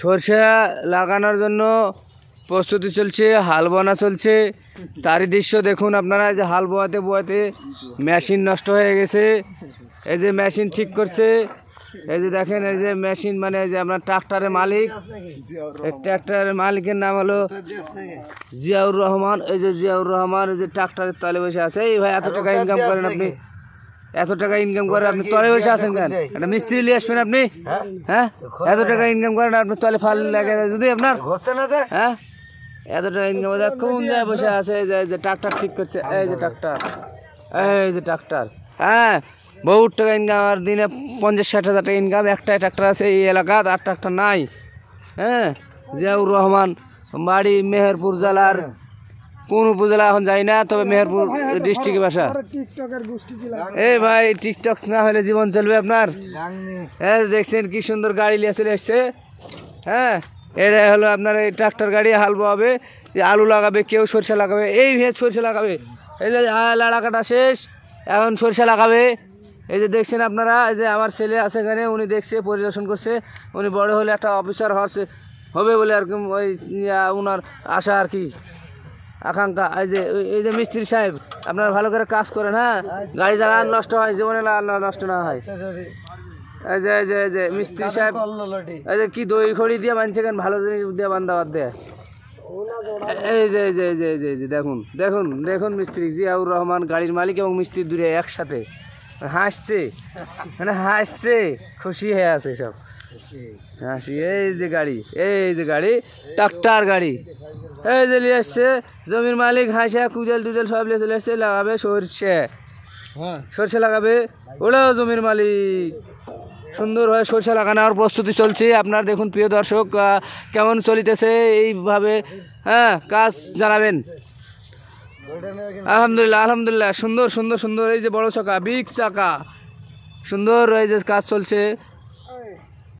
সরষে লাগানোর জন্য প্রস্তুতি চলছে, হাল বোনা চলছে। তারই দৃশ্য দেখুন আপনারা, এই যে হাল বোয়াতে বোয়াতে মেশিন নষ্ট হয়ে গেছে। এই যে মেশিন ঠিক করছে। এই যে দেখেন, এই যে মেশিন মানে যে আপনার ট্রাক্টরের মালিক। ট্রাক্টরের মালিকের নাম হলো জিয়াউর রহমান। এই যে জিয়াউর রহমান, এই যে ট্রাক্টরের তলে বসে আছে। এই ভাই, এত টাকা ইনকাম করেন আপনি? এত টাকা ইনকাম করেন আপনি তলে বসে আছেন কেন? একটা মিস্ত্রি নিয়ে আসবেন আপনি? হ্যাঁ? এত টাকা ইনকাম করেন আপনি তলে ফাল লাগে যদি আপনার? হ্যাঁ? এত টাকা ইনকাম করে কোন জায়গায় বসে আছে? এই যে এই যে ট্রাক্টর ঠিক করছে। এই যে ট্রাক্টর। এই যে ট্রাক্টর। হ্যাঁ? বহুত টাকা ইনকাম আর দিনে পঞ্চাশ ষাট হাজার টাকা ইনকাম একটাই ট্রাক্টর আছে এই এলাকাত আর ট্রাক্টর নাই। হ্যাঁ? জিয়াউর রহমান বাড়ি মেহেরপুর জেলার কোন উপজেলা এখন যাই না তবে মেহেরপুর ডিস্ট্রিক্টের বাসা। এই ভাই টিকটক না হলে জীবন চলবে আপনার? হ্যাঁ দেখছেন কি সুন্দর গাড়ি নিয়ে চলে এসছে হ্যাঁ এটা হলো আপনার এই ট্রাক্টর গাড়ি হাল বোয়াবে আলু লাগাবে কেউ সরষে লাগাবে এই ভেজ সরষে লাগাবে। এই যে লাড়া কাটা শেষ এখন সরষে লাগাবে। এই যে দেখছেন আপনারা এই যে আমার ছেলে আছে এখানে উনি দেখছে পরিদর্শন করছে। উনি বড় হলে একটা অফিসার হচ্ছে হবে বলে আর কি ওই ওনার আশা আর কি। আকাঙ্ক্ষা এই যে এই যে মিস্ত্রি সাহেব আপনারা ভালো করে কাজ করেন হ্যাঁ গাড়ি যারা নষ্ট হয় জীবনে না- নষ্ট না হয় এই যে এই যে এই যে মিস্ত্রি সাহেব এই যে কি দই খড়ি দিয়ে বানছে কেন ভালো জিনিস দিয়ে বান্ধা বাদ দেয় এই যে এই যে এই যে এই যে এই যে দেখুন দেখুন দেখুন মিস্ত্রি জিয়াউর রহমান গাড়ির মালিক এবং মিস্ত্রি দূরে একসাথে হাসছে মানে হাসছে খুশি হয়ে আছে সব এই যে গাড়ি এই যে গাড়ি ট্রাক্টর গাড়ি। এই যে নিয়ে আসছে জমির মালিক হাসা কুজেল টুজেল সব নিয়ে চলে আসছে লাগাবে সরষে। হ্যাঁ। সরষে লাগাবে ওটাও জমির মালিক। সুন্দরভাবে সরষে লাগানোর প্রস্তুতি চলছে। আপনার দেখুন প্রিয় দর্শক কেমন চলিতেছে এইভাবে হ্যাঁ কাজ জানাবেন। আলহামদুলিল্লাহ আলহামদুলিল্লাহ সুন্দর সুন্দর সুন্দর এই যে বড় চাকা বিগ চাকা। সুন্দর এই যে কাজ চলছে।